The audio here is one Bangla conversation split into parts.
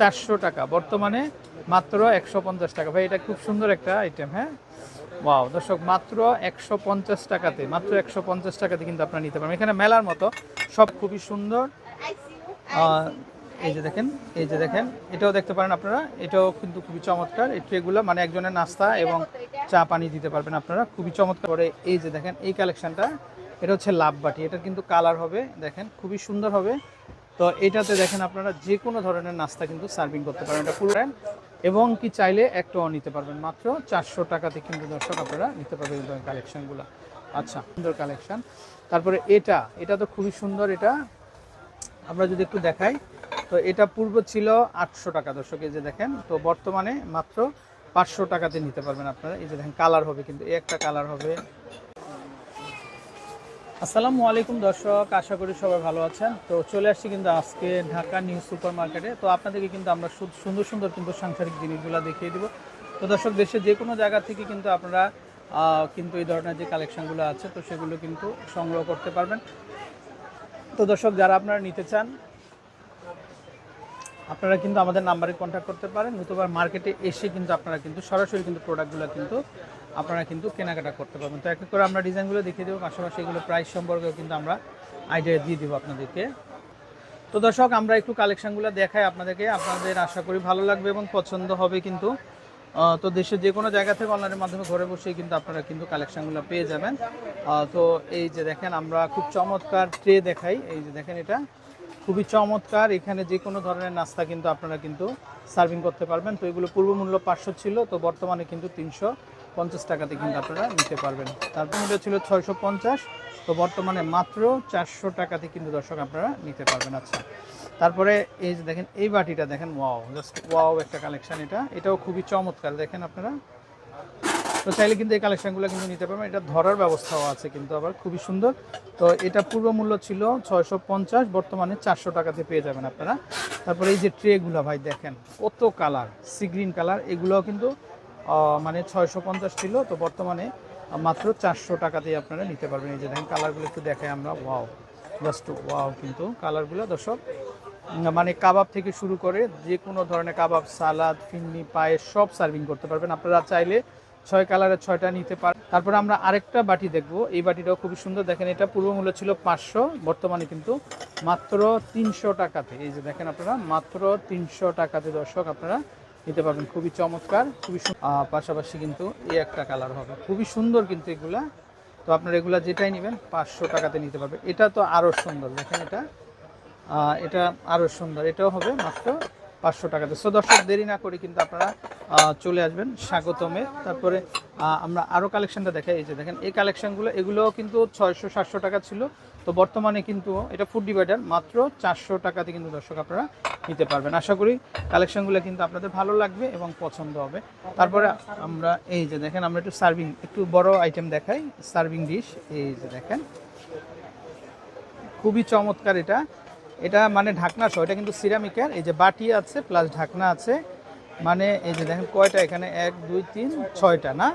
চারশো টাকা। বর্তমানে মাত্র একশো পঞ্চাশ টাকা। ভাই, এটা খুব সুন্দর একটা আইটেম হ্যাঁ? ওয়াও দর্শক, মাত্র একশো পঞ্চাশ টাকাতে, মাত্র একশো পঞ্চাশ টাকাতে কিন্তু আপনারা নিতে পারবেন। এখানে মেলার মতো, সব খুবই সুন্দর। এই যে দেখেন, এই যে দেখেন, এটাও দেখতে পারেন আপনারা। এটাও কিন্তু খুবই চমৎকার। এই ট্রেগুলো মানে একজনের নাস্তা এবং চা পানি দিতে পারবেন আপনারা। খুবই চমৎকার। করে এই যে দেখেন, এই কালেকশনটা এটা হচ্ছে লাভ বাটি। এটা কিন্তু কালার হবে, দেখেন, খুবই সুন্দর হবে। তো এটাতে দেখেন আপনারা যে কোনো ধরনের নাস্তা কিন্তু সার্ভিং করতে পারেন, এটা পুরো এবং কি চাইলে একটাও নিতে পারবেন, মাত্র চারশো টাকাতে কিন্তু দর্শক আপনারা নিতে পারবেন কালেকশনগুলো আচ্ছা সুন্দর কালেকশান তারপরে এটা এটা তো খুবই সুন্দর এটা। আমরা যদি একটু দেখাই, তো এটা পূর্ব ছিল আটশো টাকা দর্শক, এই যে দেখেন, তো বর্তমানে মাত্র পাঁচশো টাকাতে নিতে পারবেন আপনারা। এই যে দেখেন কালার হবে কিন্তু, এই একটা কালার হবে। আসসালামু আলাইকুম দর্শক, আশা করি সবাই ভালো আছেন। তো চলে আসছি কিন্তু আজকে ঢাকা নিউ সুপার মার্কেটে তো আপনাদেরকে কিন্তু আমরা সুন্দর সুন্দর কিন্তু সাংসারিক জিনিসগুলো দেখিয়ে দিব। তো দর্শক দেশের যে কোনো জায়গা থেকে কিন্তু আপনারা কিন্তু এই ধরনের যে কালেকশনগুলো আছে, তো সেগুলো কিন্তু সংগ্রহ করতে পারবেন। তো দর্শক, যারা আপনারা নিতে চান, আপনারা কিন্তু আমাদের নাম্বারে কন্ট্যাক্ট করতে পারেন নতুবা মার্কেটে এসে কিন্তু আপনারা কিন্তু সরাসরি কিন্তু প্রোডাক্টগুলো কিন্তু আপনারা কিন্তু কেনাকাটা করতে পারবেন। তো এক করে আমরা ডিজাইনগুলো দেখিয়ে দেবো। পাশাপাশি এগুলো প্রাইস সম্পর্কেও কিন্তু আমরা আইডিয়া দিয়ে দেবো আপনাদেরকে। তো দর্শক, আমরা একটু কালেকশনগুলো দেখাই আপনাদেরকে। আপনাদের আশা করি ভালো লাগবে এবং পছন্দ হবে কিন্তু। তো দেশের যে কোনো জায়গা থেকে অনলাইনের মাধ্যমে ঘরে বসেই কিন্তু আপনারা কিন্তু কালেকশনগুলো পেয়ে যাবেন। তো এই যে দেখেন, আমরা খুব চমৎকার ট্রে দেখাই। এই যে দেখেন এটা। খুবই চমৎকার। এখানে যে কোনো ধরনের নাস্তা কিন্তু আপনারা কিন্তু সার্ভিং করতে পারবেন। তো এগুলো পূর্ব মূল্য পাঁচশো ছিল, তো বর্তমানে কিন্তু তিনশো। পঞ্চাশ টাকাতে কিন্তু আপনারা নিতে পারবেন। তারপর মূল্য ছিল ছয়শো পঞ্চাশ। তো বর্তমানে মাত্র চারশো টাকাতে কিন্তু দর্শক আপনারা নিতে পারবেন। আচ্ছা তারপরে এই যে দেখেন, এই বাটিটা দেখেন ওয়াও জাস্ট ওয়াও একটা কালেকশন এটা। এটাও খুবই চমৎকার, দেখেন আপনারা। তো চাইলে কিন্তু এই কালেকশনগুলো কিন্তু নিতে পারবেন। এটা ধরার ব্যবস্থাও আছে কিন্তু আবার, খুবই সুন্দর। তো এটা পূর্ব মূল্য ছিল ছয়শো পঞ্চাশ, বর্তমানে চারশো টাকাতে পেয়ে যাবেন আপনারা। তারপরে এই যে ট্রেগুলো ভাই দেখেন, কত কালার সি গ্রিন কালার এগুলোও কিন্তু মানে ছয়শো পঞ্চাশ ছিল, তো বর্তমানে মাত্র চারশো টাকাতেই আপনারা নিতে পারবেন। এই যে দেখেন, কালারগুলো একটু দেখাই আমরা। ওয়াও জাস্ট ওয়াও কিন্তু কালারগুলো। দর্শক মানে কাবাব থেকে শুরু করে যে কোনো ধরনের কাবাব, সালাদ, ফিন্নি, পায়েস, সব সার্ভিং করতে পারবেন। আপনারা চাইলে ছয় কালারের ছয়টা নিতে পারেন তারপরে আমরা আরেকটা বাটি দেখব। এই বাটিটাও খুবই সুন্দর। দেখেন, এটা পূর্ব মূল্য ছিল পাঁচশো, বর্তমানে কিন্তু মাত্র তিনশো টাকাতে। এই যে দেখেন আপনারা, মাত্র তিনশো টাকাতে দর্শক, আপনারা নিতে পারবেন। খুবই চমৎকার, খুবই পাশাপাশি কিন্তু এই একটা কালার হবে। খুবই সুন্দর কিন্তু এগুলা। তো আপনারা এগুলা যেটাই নেবেন, পাঁচশো টাকাতে নিতে পারবে। এটা তো আরও সুন্দর, দেখেন এটা। এটা আরও সুন্দর। এটাও হবে মাত্র পাঁচশো টাকাতে। সো দর্শক, দেরি না করে কিন্তু আপনারা চলে আসবেন স্বাগতমে। তারপরে আমরা আরও কালেকশনটা দেখাই। এই যে দেখেন, এই কালেকশনগুলো এগুলোও কিন্তু ছয়শো, সাতশো টাকা ছিল। তো বর্তমানে কিন্তু এটা ফুড ডিভাইডার মাত্র চারশো টাকাতে কিন্তু দর্শক আপনারা নিতে পারবেন। আশা করি কালেকশনগুলো কিন্তু আপনাদের ভালো লাগবে এবং পছন্দ হবে। তারপরে আমরা, এই যে দেখেন, আমরা একটু সার্ভিং একটু বড় আইটেম দেখাই। সার্ভিং ডিশ এই যে দেখেন। খুবই চমৎকার এটা। এটা মানে ঢাকনা সহ এটা কিন্তু সিরামিকের এই যে বাটি আছে প্লাস ঢাকনা আছে মানে এই যে দেখেন কয়টা এখানে? এক দুই তিন ছয়টা না?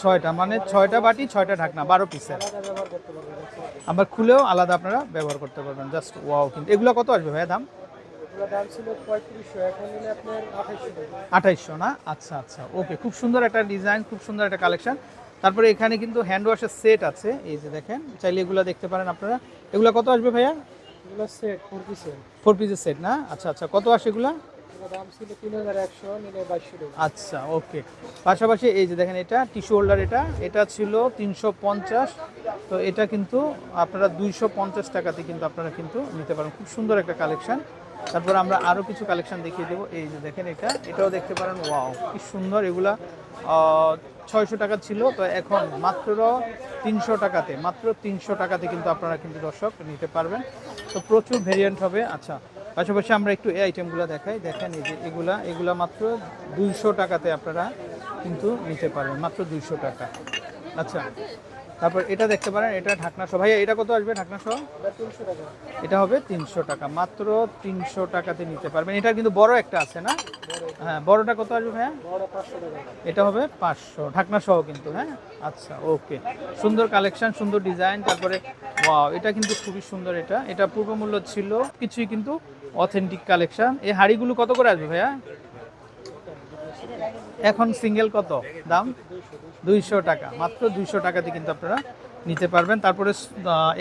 ছয়টা মানে ছয়টা বাটি ছয়টা ঢাকনা বারো পিসের। আবার খুলেও আলাদা আপনারা ব্যবহার করতে পারবেন জাস্ট ওয়াও কিন্তু এগুলো কত আসবে ভাইয়া দাম? আঠাইশশো। না? আচ্ছা আচ্ছা ওকে খুব সুন্দর একটা ডিজাইন খুব সুন্দর একটা কালেকশন তারপরে এখানে কিন্তু হ্যান্ড ওয়াশের সেট আছে এই যে দেখেন চাইলে এগুলো দেখতে পারেন আপনারা। এগুলো কত আসবে ভাইয়া? এগুলো সেট ফোর পিসের ফোর পিসের সেট না? আচ্ছা আচ্ছা। কত আসে এগুলা? দাম ছিল তিন হাজার একশো নিলে বাইশশো টাকা। আচ্ছা ওকে পাশাপাশি এই যে দেখেন এটা টিস্যু হোল্ডার এটা এটা ছিল তিনশো পঞ্চাশ। তো এটা কিন্তু আপনারা দুইশো পঞ্চাশ টাকাতে কিন্তু আপনারা কিন্তু নিতে পারেন। খুব সুন্দর একটা কালেকশন তারপর আমরা আরও কিছু কালেকশন দেখিয়ে দেবো। এই যে দেখেন এটা এটাও দেখতে পারেন। ওয়াও কি সুন্দর এগুলা। ছয়শো টাকা ছিল, তো এখন মাত্র তিনশো টাকাতে, মাত্র তিনশো টাকাতে কিন্তু আপনারা কিন্তু দর্শক নিতে পারবেন। তো প্রচুর ভেরিয়েন্ট হবে। আচ্ছা পাশাপাশি আমরা একটু এই আইটেমগুলো দেখাই। দেখেন এই যে এগুলা এগুলা মাত্র দুইশো টাকাতে আপনারা কিন্তু নিতে পারবেন, মাত্র দুইশো টাকা। আচ্ছা তারপর এটা দেখতে পারেন, এটা ঢাকনা সহ। ভাইয়া, এটা কত আসবে ঢাকনা সহ? এটা হবে তিনশো টাকা। মাত্র তিনশো টাকাতে নিতে পারবেন। এটা কিন্তু বড় একটা আছে না? হ্যাঁ বড়টা কত আসবে ভাইয়া? এটা হবে পাঁচশো। ঢাকনা সহ কিন্তু হ্যাঁ? আচ্ছা ওকে। সুন্দর কালেকশন, সুন্দর ডিজাইন, তারপরে, ওয়াও, এটা কিন্তু খুবই সুন্দর এটা। এটা পূর্ব মূল্য ছিল, কিছুই কিন্তু অথেন্টিক কালেকশন। এই হাড়িগুলো কত করে আসবে ভাইয়া? এখন সিঙ্গেল কত? দাম? দুইশো টাকা, মাত্র দুইশো টাকাতে কিন্তু আপনারা নিতে পারবেন। তারপরে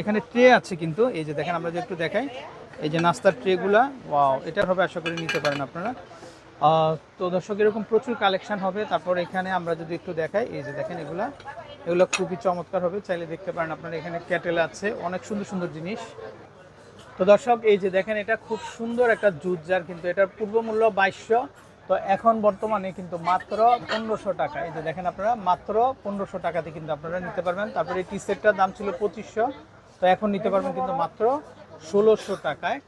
এখানে ট্রে আছে কিন্তু, এই যে দেখেন, আমরা যে একটু দেখাই, এই যে নাস্তার ট্রেগুলা, ওয়াও এটার হবে আশা করি নিতে পারেন আপনারা। তো দর্শক, এরকম প্রচুর কালেকশান হবে। তারপর এখানে আমরা যদি একটু দেখাই, এই যে দেখেন এগুলা, এগুলো খুবই চমৎকার হবে। চাইলে দেখতে পারেন আপনারা, এখানে ক্যাটেল আছে, অনেক সুন্দর সুন্দর জিনিস। তো দর্শক, এই যে দেখেন, এটা খুব সুন্দর একটা জুট জার কিন্তু, এটার পূর্ব মূল্য বাইশশো। তো এখন বর্তমানে কিন্তু মাত্র পনেরোশো টাকা। এই যে দেখেন আপনারা মাত্র পনেরোশো টাকাতে কিন্তু আপনারা নিতে পারবেন। তারপরে এই টি সেটটার দাম ছিল পঁচিশশো। তো এখন নিতে পারবেন কিন্তু মাত্র ষোলোশো টাকায়।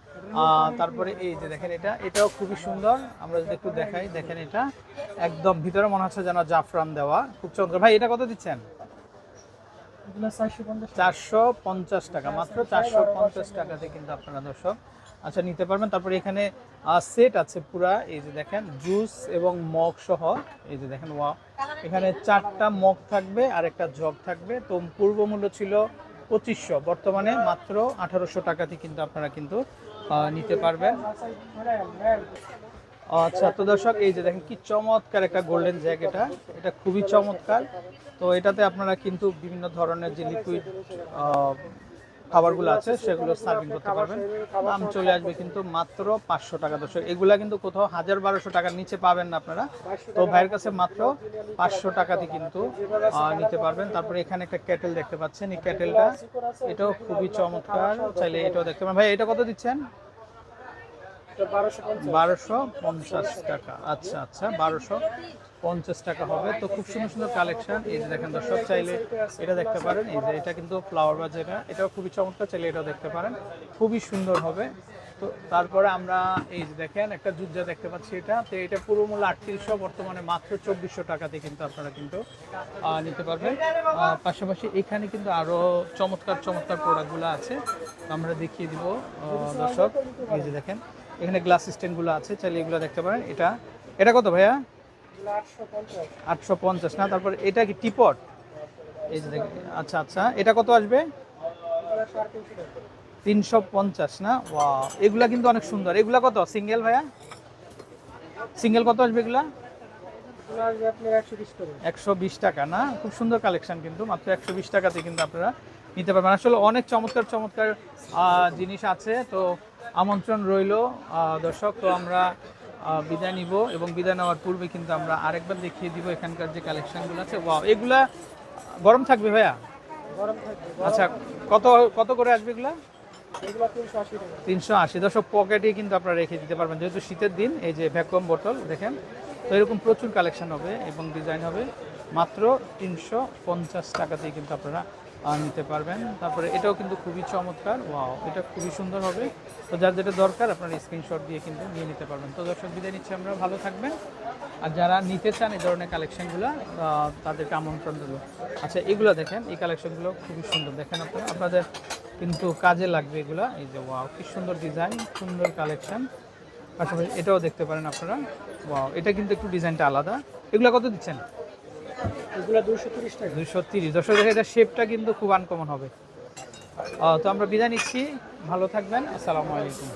তারপরে এই যে দেখেন এটা এটাও খুবই সুন্দর। আমরা যদি একটু দেখাই দেখেন এটা একদম ভিতরে মনে হচ্ছে যেন জাফরান দেওয়া। খুব চমৎকার। ভাই এটা কত দিচ্ছেন? চারশো পঞ্চাশ চারশো পঞ্চাশ টাকা। মাত্র চারশো পঞ্চাশ টাকাতে কিন্তু আপনারা দর্শক আচ্ছা নিতে পারবেন। তারপরে এখানে সেট আছে পুরা, এই যে দেখেন জুস এবং মগ সহ, এই যে দেখেন ওয়া এখানে চারটা মগ থাকবে আর একটা জগ থাকবে। তো পূর্ব মূল্য ছিল পঁচিশশো, বর্তমানে মাত্র আঠারোশো টাকাতে কিন্তু আপনারা কিন্তু নিতে পারবেন। আচ্ছা তো দর্শক, এই যে দেখেন, কি চমৎকার একটা গোল্ডেন জ্যাক এটা। এটা খুবই চমৎকার। তো এটাতে আপনারা কিন্তু বিভিন্ন ধরনের যে লিকুইড খাবারগুলো আছে সেগুলো সার্ভিং করতে পারবেন। দাম চলে আসবে কিন্তু মাত্র পাঁচশো টাকা দর্শক এগুলা কিন্তু কোথাও হাজার বারোশো টাকার নিচে পাবেন না আপনারা। তো ভাইয়ের কাছে মাত্র পাঁচশো টাকাতে কিন্তু নিতে পারবেন। তারপরে এখানে একটা ক্যাটেল দেখতে পাচ্ছেন। এই ক্যাটেলটা এটাও খুবই চমৎকার। চাইলে এটাও দেখতে পারেন। ভাই এটা কত দিচ্ছেন? বারোশো পঞ্চাশ টাকা। আচ্ছা আচ্ছা বারোশো। পঞ্চাশ টাকা হবে। তো খুব সুন্দর সুন্দর কালেকশন এই যে দেখেন দর্শক, চাইলে এটা দেখতে পারেন। এই যে এটা কিন্তু ফ্লাওয়ার বাজ এটা এটাও খুবই চমৎকার। চাইলে এটাও দেখতে পারেন। খুবই সুন্দর হবে। তো তারপরে আমরা এই যে দেখেন, একটা যুদ্ধা দেখতে পাচ্ছি এটা। তো এটা পুরো মূল্য আটত্রিশশো, বর্তমানে মাত্র চব্বিশশো টাকাতে কিন্তু আপনারা কিন্তু নিতে পারবেন। পাশাপাশি এখানে কিন্তু আরও চমৎকার চমৎকার প্রোডাক্টগুলো আছে। আমরা দেখিয়ে দিব দর্শক। এই যে দেখেন, এখানে গ্লাস স্ট্যান্ডগুলো আছে। চাইলে এগুলো দেখতে পারেন। এটা এটা কত ভাইয়া? আটশো পঞ্চাশ। না? তারপর এটা কি টিপট? এই যে আচ্ছা আচ্ছা এটা কত আসবে? তিনশো পঞ্চাশ, না? ওয়া এগুলা কিন্তু অনেক সুন্দর। এগুলা কত? সিঙ্গেল ভাইয়া? সিঙ্গেল কত আসবে এগুলা? একশো বিশ টাকা, না? খুব সুন্দর কালেকশন কিন্তু, মাত্র একশো বিশ কিন্তু আপনারা নিতে পারবেন। আসলে অনেক চমৎকার চমৎকার জিনিস আছে। তো আমন্ত্রণ রইল দর্শক, তো আমরা বিদায় নিব এবং বিদায় নেওয়ার পূর্বে কিন্তু আমরা আরেকবার দেখিয়ে দিব এখানকার যে কালেকশনগুলো আছে। ওয়াও এগুলা গরম থাকবে ভাইয়া? গরম থাকবে আচ্ছা কত কত করে আসবে এগুলা? তিনশো আশি দশক পকেটে কিন্তু আপনারা রেখে দিতে পারবেন। যেহেতু শীতের দিন এই যে ভ্যাকুয়াম বোতল দেখেন তো এরকম প্রচুর কালেকশন হবে এবং ডিজাইন হবে। মাত্র তিনশো পঞ্চাশ টাকাতেই কিন্তু আপনারা নিতে পারবেন। তারপরে এটাও কিন্তু খুবই চমৎকার। ওয়াও, এটা খুবই সুন্দর হবে। তো যার যেটা দরকার, আপনারা স্ক্রিনশট দিয়ে কিন্তু নিয়ে নিতে পারবেন। তো দর্শক, বিদায় নিচ্ছে আমরা। ভালো থাকবেন। আর যারা নিতে চান এই ধরনের কালেকশনগুলো তাদেরকে আমন্ত্রণ দেবো আচ্ছা এগুলো দেখেন, এই কালেকশনগুলো খুবই সুন্দর। দেখেন আপনারা, আপনাদের কিন্তু কাজে লাগবে এগুলা। এই যে, ওয়াও, কি সুন্দর ডিজাইন সুন্দর কালেকশন পাশাপাশি এটাও দেখতে পারেন আপনারা। ওয়াও, এটা কিন্তু একটু ডিজাইনটা আলাদা। এগুলো কত দিচ্ছেন? এগুলো শেপটা কিন্তু খুব আনকমন হবে। তো আমরা বিদায় নিচ্ছি। ভালো থাকবেন। আসসালামু আলাইকুম।